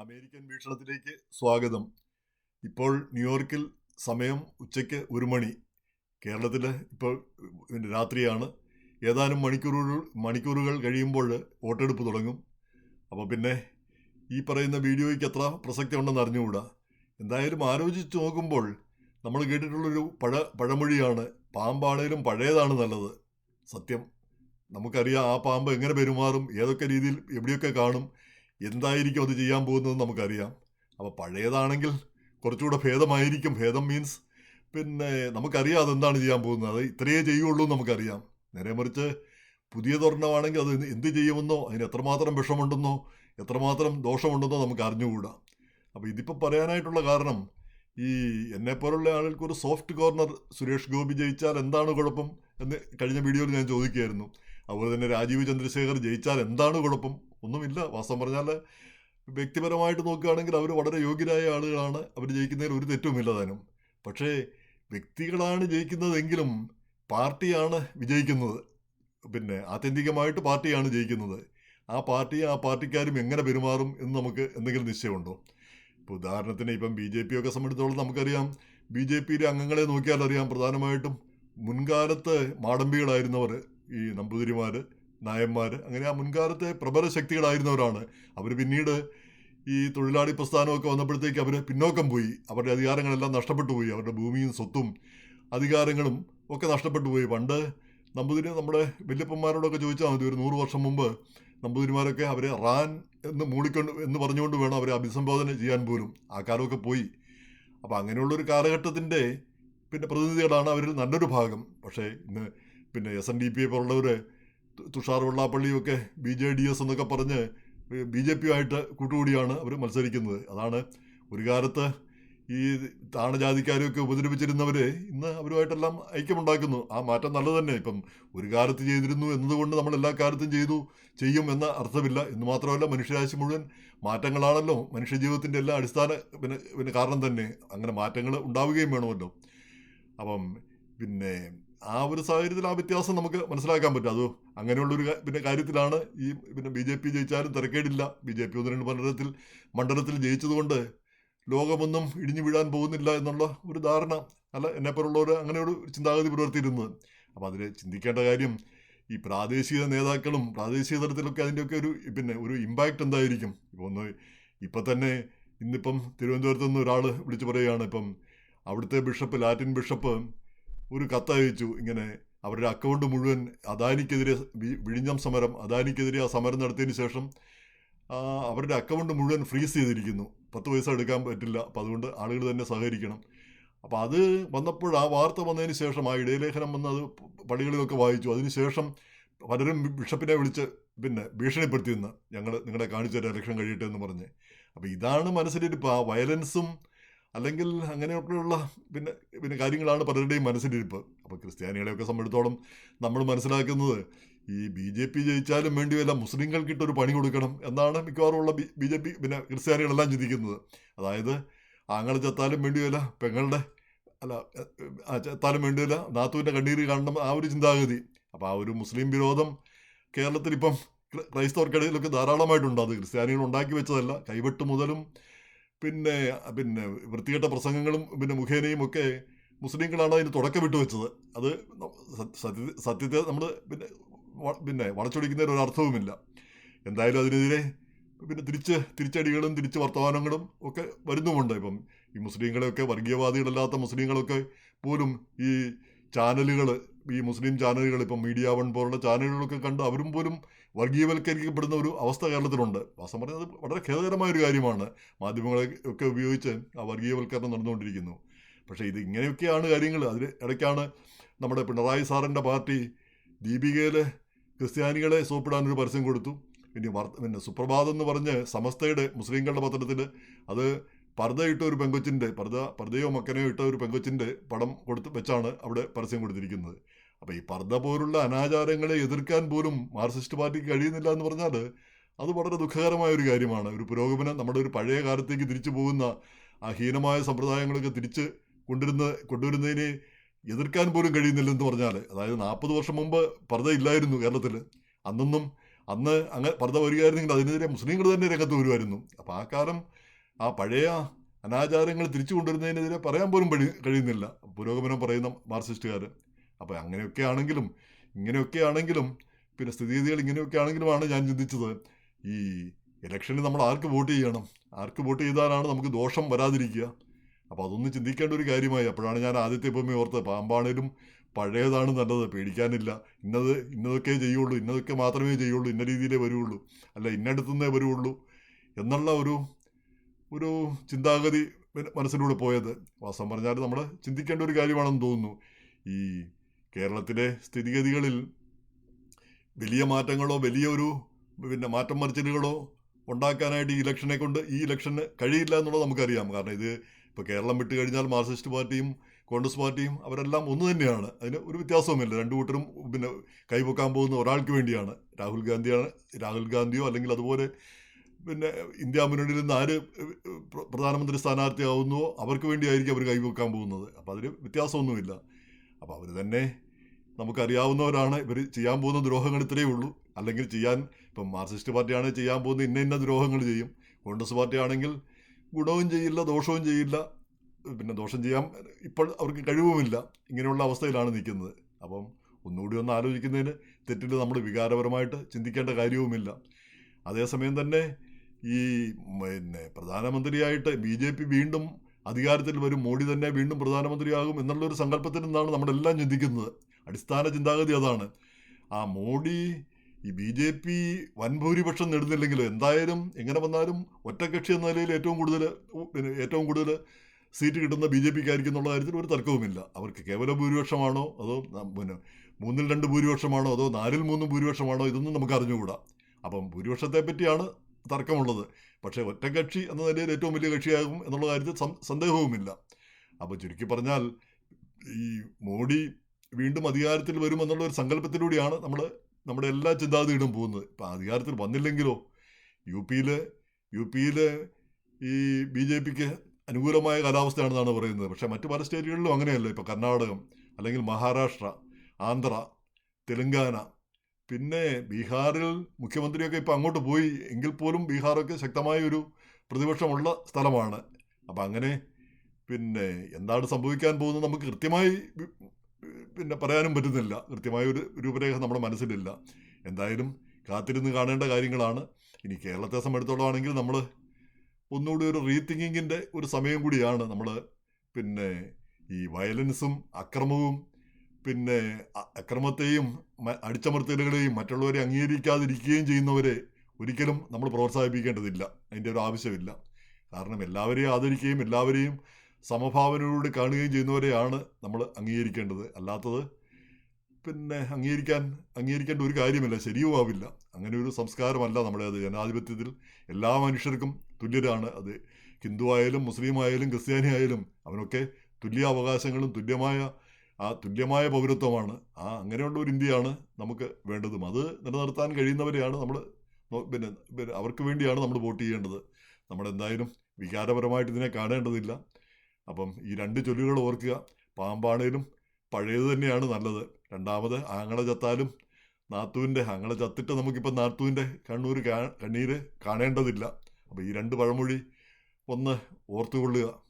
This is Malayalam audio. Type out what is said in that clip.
അമേരിക്കൻ വീക്ഷണത്തിലേക്ക് സ്വാഗതം. ഇപ്പോൾ ന്യൂയോർക്കിൽ സമയം ഉച്ചയ്ക്ക് ഒരു മണി. കേരളത്തിൽ ഇപ്പോൾ രാത്രിയാണ്. ഏതാനും മണിക്കൂറുകൾ മണിക്കൂറുകൾ കഴിയുമ്പോൾ വോട്ടെടുപ്പ് തുടങ്ങും. അപ്പോൾ പിന്നെ ഈ പറയുന്ന വീഡിയോയ്ക്ക് എത്ര പ്രസക്തി ഉണ്ടെന്ന് അറിഞ്ഞുകൂടാ. എന്തായാലും ആലോചിച്ച് നോക്കുമ്പോൾ നമ്മൾ കേട്ടിട്ടുള്ളൊരു പഴ പഴമൊഴിയാണ് പാമ്പാണേലും പഴയതാണ് നല്ലത്. സത്യം. നമുക്കറിയാം ആ പാമ്പ് എങ്ങനെ പെരുമാറും ഏതൊക്കെ രീതിയിൽ എവിടെയൊക്കെ കാണും എന്തായിരിക്കും അത് ചെയ്യാൻ പോകുന്നത് നമുക്കറിയാം. അപ്പോൾ പഴയതാണെങ്കിൽ കുറച്ചുകൂടെ ഭേദമായിരിക്കും. ഭേദം മീൻസ് പിന്നെ നമുക്കറിയാം അതെന്താണ് ചെയ്യാൻ പോകുന്നത്. അത് ഇത്രയേ ചെയ്യുള്ളൂ നമുക്കറിയാം. നേരെ മറിച്ച് പുതിയ തൊരണമാണെങ്കിൽ അത് എന്ത് ചെയ്യുമെന്നോ അതിന് എത്രമാത്രം വിഷമുണ്ടെന്നോ എത്രമാത്രം ദോഷമുണ്ടെന്നോ നമുക്ക് അറിഞ്ഞുകൂടാ. അപ്പോൾ ഇതിപ്പോൾ പറയാനായിട്ടുള്ള കാരണം ഈ എന്നെപ്പോലുള്ള ആളുകൾക്ക് ഒരു സോഫ്റ്റ് കോർണർ സുരേഷ് ഗോപി ജയിച്ചാൽ എന്താണ് കുഴപ്പം എന്ന് കഴിഞ്ഞ വീഡിയോയിൽ ഞാൻ ചോദിക്കുകയായിരുന്നു. അതുപോലെ തന്നെ രാജീവ് ചന്ദ്രശേഖർ ജയിച്ചാൽ എന്താണ് കുഴപ്പം? ഒന്നുമില്ല. വാസ്തവം പറഞ്ഞാൽ വ്യക്തിപരമായിട്ട് നോക്കുകയാണെങ്കിൽ അവർ വളരെ യോഗ്യരായ ആളുകളാണ്. അവർ ജയിക്കുന്നതിൽ ഒരു തെറ്റുമില്ല താനും. പക്ഷേ വ്യക്തികളാണ് ജയിക്കുന്നതെങ്കിലും പാർട്ടിയാണ് വിജയിക്കുന്നത്. പിന്നെ ആത്യന്തികമായിട്ട് പാർട്ടിയാണ് ജയിക്കുന്നത്. ആ പാർട്ടി ആ പാർട്ടിക്കാരും എങ്ങനെ പെരുമാറും എന്ന് നമുക്ക് എന്തെങ്കിലും നിശ്ചയമുണ്ടോ? ഇപ്പോൾ ഉദാഹരണത്തിന് ഇപ്പം ബി ജെ പിയൊക്കെ സംബന്ധിച്ചിടത്തോളം നമുക്കറിയാം. ബി ജെ പിയിലെ അംഗങ്ങളെ നോക്കിയാൽ അറിയാം. പ്രധാനമായിട്ടും മുൻകാലത്ത് മാടമ്പികളായിരുന്നവർ ഈ നമ്പൂതിരിമാർ നായന്മാർ അങ്ങനെ ആ മുൻകാലത്തെ പ്രബല ശക്തികളായിരുന്നവരാണ്. അവർ പിന്നീട് ഈ തൊഴിലാളി പ്രസ്ഥാനമൊക്കെ വന്നപ്പോഴത്തേക്ക് അവർ പിന്നോക്കം പോയി. അവരുടെ അധികാരങ്ങളെല്ലാം നഷ്ടപ്പെട്ടു പോയി. അവരുടെ ഭൂമിയും സ്വത്തും അധികാരങ്ങളും ഒക്കെ നഷ്ടപ്പെട്ടു പോയി. പണ്ട് നമ്പൂതിരി നമ്മുടെ വല്യപ്പന്മാരോടൊക്കെ ചോദിച്ചാൽ മതി. ഒരു നൂറ് വർഷം മുമ്പ് നമ്പൂതിരിമാരൊക്കെ അവരെ റാൻ എന്ന് മൂളിക്കൊണ്ട് എന്ന് പറഞ്ഞുകൊണ്ട് വേണം അവരെ അഭിസംബോധന ചെയ്യാൻ പോലും. ആ കാലമൊക്കെ പോയി. അപ്പോൾ അങ്ങനെയുള്ളൊരു കാലഘട്ടത്തിന്റെ പിന്നെ പ്രതിനിധികളാണ് അവരിൽ നല്ലൊരു ഭാഗം. പക്ഷേ ഇന്ന് പിന്നെ എസ് എൻ ഡി പി പോലുള്ളവർ തുഷാർ വെള്ളാപ്പള്ളിയൊക്കെ ബി ജെ ഡി എസ് എന്നൊക്കെ പറഞ്ഞ് ബി ജെ പിയുമായിട്ട് കൂട്ടുകൂടിയാണ് അവർ മത്സരിക്കുന്നത്. അതാണ് ഒരു കാലത്ത് ഈ താണജാതിക്കാരെയൊക്കെ ഉപദ്രവിച്ചിരുന്നവർ ഇന്ന് അവരുമായിട്ടെല്ലാം ഐക്യമുണ്ടാക്കുന്നു. ആ മാറ്റം നല്ലത് തന്നെ. ഇപ്പം ഒരു കാലത്ത് ചെയ്തിരുന്നു എന്നതുകൊണ്ട് നമ്മൾ എല്ലാ കാലത്തും ചെയ്തു ചെയ്യും എന്ന അർത്ഥമില്ല. എന്ന് മാത്രമല്ല മനുഷ്യരാശി മുഴുവൻ മാറ്റങ്ങളാണല്ലോ. മനുഷ്യജീവിതത്തിന്റെ എല്ലാ അടിസ്ഥാന പിന്നെ പിന്നെ കാരണം തന്നെ. അങ്ങനെ മാറ്റങ്ങൾ ഉണ്ടാവുകയും വേണമല്ലോ. അപ്പം പിന്നെ ആ ഒരു സാഹചര്യത്തിൽ ആ വ്യത്യാസം നമുക്ക് മനസ്സിലാക്കാൻ പറ്റും. അത് അങ്ങനെയുള്ളൊരു പിന്നെ കാര്യത്തിലാണ് ഈ പിന്നെ ബി ജെ പി ജയിച്ചാലും തിരക്കേടില്ല. ബി ജെ പി ഒന്ന് രണ്ട് മണ്ഡലത്തിൽ മണ്ഡലത്തിൽ ജയിച്ചതുകൊണ്ട് ലോകമൊന്നും ഇടിഞ്ഞു വീഴാൻ പോകുന്നില്ല എന്നുള്ള ഒരു ധാരണ അല്ല എന്നെപ്പോലുള്ളവർ അങ്ങനെ ഒരു ചിന്താഗതി പുലർത്തിയിരുന്നത്. അപ്പോൾ അതിൽ ചിന്തിക്കേണ്ട കാര്യം ഈ പ്രാദേശിക നേതാക്കളും പ്രാദേശിക തലത്തിലൊക്കെ അതിന്റെയൊക്കെ ഒരു പിന്നെ ഒരു ഇമ്പാക്റ്റ് എന്തായിരിക്കും? ഇപ്പോൾ ഒന്ന് ഇപ്പം തന്നെ ഇന്നിപ്പം തിരുവനന്തപുരത്ത് നിന്ന് ഒരാൾ വിളിച്ചു പറയുകയാണ് ഇപ്പം അവിടുത്തെ ബിഷപ്പ് ലാറ്റിൻ ബിഷപ്പ് ഒരു കത്തയച്ചു ഇങ്ങനെ. അവരുടെ അക്കൗണ്ട് മുഴുവൻ അദാനിക്കെതിരെ വിഴിഞ്ഞം സമരം അദാനിക്കെതിരെ ആ സമരം നടത്തിയതിന് ശേഷം അവരുടെ അക്കൗണ്ട് മുഴുവൻ ഫ്രീസ് ചെയ്തിരിക്കുന്നു. പത്ത് പൈസ എടുക്കാൻ പറ്റില്ല. അപ്പോൾ അതുകൊണ്ട് ആളുകൾ തന്നെ സഹകരിക്കണം. അപ്പോൾ അത് വന്നപ്പോൾ ആ വാർത്ത വന്നതിന് ശേഷം ആ ഇടയലേഖനം വന്ന് അത് പള്ളികളിലൊക്കെ വായിച്ചു. അതിന് ശേഷം പലരും ബിഷപ്പിനെ വിളിച്ച് പിന്നെ ഭീഷണിപ്പെടുത്തിയെന്ന് ഞങ്ങൾ നിങ്ങളെ കാണിച്ചു തരാം ഇലക്ഷൻ കഴിയട്ടെ എന്ന് പറഞ്ഞ്. അപ്പോൾ ഇതാണ് മനസ്സിലിരിപ്പോൾ ആ വയലൻസും അല്ലെങ്കിൽ അങ്ങനെയൊക്കെയുള്ള പിന്നെ പിന്നെ കാര്യങ്ങളാണ് പലരുടെയും മനസ്സിലിരിപ്പ്. അപ്പോൾ ക്രിസ്ത്യാനികളെയൊക്കെ സംബന്ധിച്ചിടത്തോളം നമ്മൾ മനസ്സിലാക്കുന്നത് ഈ ബി ജെ പി ജയിച്ചാലും വേണ്ടിയല്ല മുസ്ലിങ്ങൾക്കിട്ടൊരു പണി കൊടുക്കണം എന്നാണ് മിക്കവാറും ഉള്ള ബി ജെ പി പിന്നെ ക്രിസ്ത്യാനികളെല്ലാം ചിന്തിക്കുന്നത്. അതായത് ആങ്ങളെ ചത്താലും വേണ്ടിയല്ല പെങ്ങളുടെ അല്ല ചത്താലും വേണ്ടിയല്ല നാത്തുവിന്റെ കണ്ണീര് കാണണം ആ ഒരു ചിന്താഗതി. അപ്പോൾ ആ ഒരു മുസ്ലിം വിരോധം കേരളത്തിൽ ഇപ്പം ക്ര- ക്രൈസ്തവർക്കിടയിലൊക്കെ ധാരാളമായിട്ടുണ്ട്. അത് ക്രിസ്ത്യാനികൾ ഉണ്ടാക്കി വെച്ചതല്ല. കൈവെട്ട് മുതലും പിന്നെ പിന്നെ വൃത്തികെട്ട പ്രസംഗങ്ങളും പിന്നെ മുഖേനയും ഒക്കെ മുസ്ലിങ്ങളാണ് അതിന് തുടക്കമിട്ട് വെച്ചത്. അത് സത്യ- സത്യത്തെ നമ്മൾ പിന്നെ പിന്നെ വളച്ചൊടിക്കുന്നതിന് ഒരു അർത്ഥവുമില്ല എന്തായാലും അതിനെതിരെ പിന്നെ തിരിച്ച് തിരിച്ചടികളും തിരിച്ച് വർത്തമാനങ്ങളും ഒക്കെ വരുന്നുമുണ്ട്. ഇപ്പം ഈ മുസ്ലിങ്ങളെയൊക്കെ വർഗീയവാദികളല്ലാത്ത മുസ്ലിങ്ങളൊക്കെ പോലും ഈ ചാനലുകൾ ഈ മുസ്ലിം ചാനലുകൾ ഇപ്പം മീഡിയ വൺ പോലുള്ള ചാനലുകളൊക്കെ കണ്ട് അവരും പോലും വർഗീയവൽക്കരിക്കപ്പെടുന്ന ഒരു അവസ്ഥ കേരളത്തിലുണ്ട്. വാസ്തവം പറഞ്ഞാൽ അത് വളരെ ഖേദകരമായ ഒരു കാര്യമാണ്. മാധ്യമങ്ങളെ ഒക്കെ ഉപയോഗിച്ച് ആ വർഗീയവൽക്കരണം നടന്നുകൊണ്ടിരിക്കുന്നു. പക്ഷേ ഇത് ഇങ്ങനെയൊക്കെയാണ് കാര്യങ്ങൾ. അതിന് ഇടയ്ക്കാണ് നമ്മുടെ പിണറായി സാറിന്റെ പാർട്ടി ദീപികയിൽ ക്രിസ്ത്യാനികളെ സോപ്പിടാനൊരു പരസ്യം കൊടുത്തു. പിന്നെ വർ പിന്നെ സുപ്രഭാതം എന്ന് പറഞ്ഞ് സമസ്തയുടെ മുസ്ലിങ്ങളുടെ പത്രത്തിൽ അത് പർദ്ദ ഇട്ട ഒരു പെങ്കൊച്ചിന്റെ പർദ്ദ പർദ്ദയോ മക്കനെയോ ഇട്ട ഒരു പെങ്കൊച്ചിന്റെ പടം കൊടുത്ത് വെച്ചാണ് അവിടെ പരസ്യം കൊടുത്തിരിക്കുന്നത്. അപ്പോൾ ഈ പർദ്ദ പോലുള്ള അനാചാരങ്ങളെ എതിർക്കാൻ പോലും മാർക്സിസ്റ്റ് പാർട്ടിക്ക് കഴിയുന്നില്ല എന്ന് പറഞ്ഞാൽ അത് വളരെ ദുഃഖകരമായ ഒരു കാര്യമാണ്. ഒരു പുരോഗമനം നമ്മുടെ ഒരു പഴയ കാലത്തേക്ക് തിരിച്ചു പോകുന്ന ആ ഹീനമായ സമ്പ്രദായങ്ങളൊക്കെ തിരിച്ച് കൊണ്ടുവരുന്ന കൊണ്ടുവരുന്നതിനെ എതിർക്കാൻ പോലും കഴിയുന്നില്ലെന്ന് പറഞ്ഞാൽ അതായത് നാൽപ്പത് വർഷം മുമ്പ് പർദ്ദ ഇല്ലായിരുന്നു കേരളത്തിൽ. അന്നൊന്നും അന്ന് അങ്ങനെ പർദ്ദ വരികയായിരുന്നെങ്കിൽ അതിനെതിരെ മുസ്ലിങ്ങൾ തന്നെ രംഗത്ത് വരുമായിരുന്നു. അപ്പോൾ ആ കാലം ആ പഴയ അനാചാരങ്ങൾ തിരിച്ചു കൊണ്ടുവരുന്നതിനെതിരെ പറയാൻ പോലും കഴി- കഴിയുന്നില്ല. പുരോഗമനം പറയുന്ന മാർക്സിസ്റ്റുകാർ അപ്പോൾ അങ്ങനെയൊക്കെ ആണെങ്കിലും ഇങ്ങനെയൊക്കെ ആണെങ്കിലും പിന്നെ സ്ഥിതിഗതികൾ ഇങ്ങനെയൊക്കെ ആണെങ്കിലുമാണ് ഞാൻ ചിന്തിച്ചത്. ഈ ഇലക്ഷനിൽ നമ്മൾ ആർക്ക് വോട്ട് ചെയ്യണം? ആർക്ക് വോട്ട് ചെയ്താലാണ് നമുക്ക് ദോഷം വരാതിരിക്കുക? അപ്പോൾ അതൊന്നും ചിന്തിക്കേണ്ട ഒരു കാര്യമായി. അപ്പോഴാണ് ഞാൻ ആദ്യത്തെ ഇപ്പം ഓർത്തത്. പാമ്പാണേലും പഴയതാണ് നല്ലത്. പേടിക്കാനില്ല. ഇന്നത് ഇന്നതൊക്കെ ചെയ്യുള്ളൂ. ഇന്നതൊക്കെ മാത്രമേ ചെയ്യുള്ളൂ. ഇന്ന രീതിയിലേ വരുള്ളൂ. അല്ല ഇന്നടുത്തുനിന്നേ വരുള്ളൂ എന്നുള്ള ഒരു ഒരു ചിന്താഗതി മനസ്സിലൂടെ പോയത്. വാസം പറഞ്ഞാൽ നമ്മൾ ചിന്തിക്കേണ്ട ഒരു കാര്യമാണെന്ന് തോന്നുന്നു. ഈ കേരളത്തിലെ സ്ഥിതിഗതികളിൽ വലിയ മാറ്റങ്ങളോ വലിയൊരു പിന്നെ മാറ്റം മറിച്ചിലുകളോ ഉണ്ടാക്കാനായിട്ട് ഈ ഇലക്ഷനെ കൊണ്ട് ഈ ഇലക്ഷന് കഴിയില്ല എന്നുള്ളത് നമുക്കറിയാം. കാരണം ഇത് ഇപ്പോൾ കേരളം വിട്ട് കഴിഞ്ഞാൽ മാർക്സിസ്റ്റ് പാർട്ടിയും കോൺഗ്രസ് പാർട്ടിയും അവരെല്ലാം ഒന്നു തന്നെയാണ്. അതിന് ഒരു വ്യത്യാസവുമില്ല. രണ്ടു കൂട്ടരും പിന്നെ കൈപൊക്കാൻ പോകുന്ന ഒരാൾക്ക് വേണ്ടിയാണ്. രാഹുൽ ഗാന്ധിയാണ് രാഹുൽ ഗാന്ധിയോ അല്ലെങ്കിൽ അതുപോലെ പിന്നെ ഇന്ത്യ മുന്നണിയിൽ നിന്ന് ആര് പ്ര- പ്രധാനമന്ത്രി സ്ഥാനാർത്ഥിയാവുന്നുവോ അവർക്ക് വേണ്ടിയായിരിക്കും അവർ കൈവക്കാൻ പോകുന്നത്. അപ്പോൾ അതിന് വ്യത്യാസമൊന്നുമില്ല. അപ്പോൾ അവർ തന്നെ നമുക്കറിയാവുന്നവരാണ്. ഇവർ ചെയ്യാൻ പോകുന്ന ദ്രോഹങ്ങൾ ഇത്രയേ ഉള്ളൂ. അല്ലെങ്കിൽ ചെയ്യാൻ ഇപ്പം മാർക്സിസ്റ്റ് പാർട്ടിയാണെങ്കിൽ ചെയ്യാൻ പോകുന്ന ഇന്ന ഇന്ന ദ്രോഹങ്ങൾ ചെയ്യും. കോൺഗ്രസ് പാർട്ടിയാണെങ്കിൽ ഗുണവും ചെയ്യില്ല ദോഷവും ചെയ്യില്ല. പിന്നെ ദോഷം ചെയ്യാൻ ഇപ്പോൾ അവർക്ക് കഴിവുമില്ല. ഇങ്ങനെയുള്ള അവസ്ഥയിലാണ് നിൽക്കുന്നത്. അപ്പം ഒന്നുകൂടി ഒന്ന് ആലോചിക്കുന്നതിന് തെറ്റിൽ നമ്മൾ വികാരപരമായിട്ട് ചിന്തിക്കേണ്ട കാര്യവുമില്ല. അതേസമയം തന്നെ ഈ പിന്നെ പ്രധാനമന്ത്രിയായിട്ട് ബി വീണ്ടും അധികാരത്തിൽ വരും മോഡി തന്നെ വീണ്ടും പ്രധാനമന്ത്രിയാകും എന്നുള്ളൊരു സങ്കല്പത്തിൽ നിന്നാണ് നമ്മളെല്ലാം ചിന്തിക്കുന്നത്. അടിസ്ഥാന ചിന്താഗതി അതാണ്. ആ മോഡി ഈ ബി ജെ പി വൻ ഭൂരിപക്ഷം നേടുന്നില്ലെങ്കിലും എന്തായാലും എങ്ങനെ വന്നാലും ഒറ്റകക്ഷി എന്ന നിലയിൽ ഏറ്റവും കൂടുതൽ പിന്നെ ഏറ്റവും കൂടുതൽ സീറ്റ് കിട്ടുന്ന ബി ജെ പിക്കായിരിക്കും എന്നുള്ള കാര്യത്തിൽ ഒരു തർക്കവുമില്ല. അവർക്ക് കേവല ഭൂരിപക്ഷമാണോ അതോ പിന്നെ മൂന്നിൽ രണ്ട് ഭൂരിപക്ഷമാണോ അതോ നാലിൽ മൂന്ന് ഭൂരിപക്ഷമാണോ ഇതൊന്നും നമുക്ക് അറിഞ്ഞുകൂടാ. അപ്പം ഭൂരിപക്ഷത്തെ പറ്റിയാണ് തർക്കമുള്ളത്. പക്ഷേ ഒറ്റകക്ഷി എന്ന നിലയിൽ ഏറ്റവും വലിയ കക്ഷിയാകും എന്നുള്ള കാര്യത്തിൽ സന്ദേഹവുമില്ല. അപ്പോൾ ചുരുക്കി പറഞ്ഞാൽ ഈ മോഡി വീണ്ടും അധികാരത്തിൽ വരുമെന്നുള്ള ഒരു സങ്കല്പത്തിലൂടെയാണ് നമ്മൾ നമ്മുടെ എല്ലാ ചിന്താഗതിയിടും പോകുന്നത്. ഇപ്പം അധികാരത്തിൽ വന്നില്ലെങ്കിലോ യു പിയിൽ യു പിയിൽ ഈ ബി ജെ പിക്ക് അനുകൂലമായ കാലാവസ്ഥയാണെന്നാണ് പറയുന്നത്. പക്ഷേ മറ്റു പല സ്റ്റേറ്റുകളിലും അങ്ങനെയല്ല. ഇപ്പോൾ കർണാടകം അല്ലെങ്കിൽ മഹാരാഷ്ട്ര ആന്ധ്ര തെലുങ്കാന പിന്നെ ബീഹാറിൽ മുഖ്യമന്ത്രിയൊക്കെ ഇപ്പോൾ അങ്ങോട്ട് പോയി. എങ്കിൽ പോലും ബീഹാറൊക്കെ ശക്തമായ ഒരു പ്രതിപക്ഷമുള്ള സ്ഥലമാണ്. അപ്പം അങ്ങനെ പിന്നെ എന്താണ് സംഭവിക്കാൻ പോകുന്നത് നമുക്ക് കൃത്യമായി പിന്നെ പറയാനും പറ്റുന്നില്ല. കൃത്യമായ ഒരു രൂപരേഖ നമ്മുടെ മനസ്സിലില്ല. എന്തായാലും കാത്തിരുന്ന് കാണേണ്ട കാര്യങ്ങളാണ്. ഇനി കേരളത്തെ സംബന്ധിച്ചിടത്തോളമാണെങ്കിൽ നമ്മൾ ഒന്നുകൂടി ഒരു റീതിങ്കിങ്ങിന്റെ ഒരു സമയം കൂടിയാണ് നമ്മൾ പിന്നെ ഈ വയലൻസും അക്രമവും പിന്നെ അക്രമത്തെയും അടിച്ചമർത്തലുകളെയും മറ്റുള്ളവരെ അംഗീകരിക്കാതിരിക്കുകയും ചെയ്യുന്നവരെ ഒരിക്കലും നമ്മൾ പ്രോത്സാഹിപ്പിക്കേണ്ടതില്ല. അതിന്റെ ഒരു ആവശ്യമില്ല. കാരണം എല്ലാവരെയും ആദരിക്കുകയും എല്ലാവരെയും സമഭാവനയോട് കാണുകയും ചെയ്യുന്നവരെയാണ് നമ്മൾ അംഗീകരിക്കേണ്ടത്. അല്ലാത്തത് പിന്നെ അംഗീകരിക്കാൻ അംഗീകരിക്കേണ്ട ഒരു കാര്യമില്ല. ശരിയുമാവില്ല അങ്ങനെ ഒരു സംസ്കാരമല്ല നമ്മുടെ അത്. ജനാധിപത്യത്തിൽ എല്ലാ മനുഷ്യർക്കും തുല്യരാണ് അത്. ഹിന്ദു ആയാലും മുസ്ലിം ആയാലും ക്രിസ്ത്യാനി ആയാലും അവനൊക്കെ തുല്യ അവകാശങ്ങളും തുല്യമായ ആ തുല്യമായ പൗരത്വമാണ്. ആ അങ്ങനെയുള്ള ഒരു ഇന്ത്യയാണ് നമുക്ക് വേണ്ടതും. അത് നിലനിർത്താൻ കഴിയുന്നവരെയാണ് നമ്മൾ പിന്നെ അവർക്ക് വേണ്ടിയാണ് നമ്മൾ വോട്ട് ചെയ്യേണ്ടത്. നമ്മൾ എന്തായാലും വികാരപരമായിട്ട് ഇതിനെ കാണേണ്ടതില്ല. അപ്പം ഈ രണ്ട് ചൊല്ലുകൾ ഓർക്കുക. പാമ്പാണേലും പഴയത് തന്നെയാണ് നല്ലത്. രണ്ടാമത് ആങ്ങളെ ചത്താലും നാത്തുവിന്റെ ആങ്ങളെ ചത്തിട്ട് നമുക്കിപ്പോൾ നാത്തുവിന്റെ കണ്ണൂർ കണ്ണീര് കാണേണ്ടതില്ല. അപ്പോൾ ഈ രണ്ട് പഴമൊഴി ഒന്ന് ഓർത്തുകൊള്ളുക.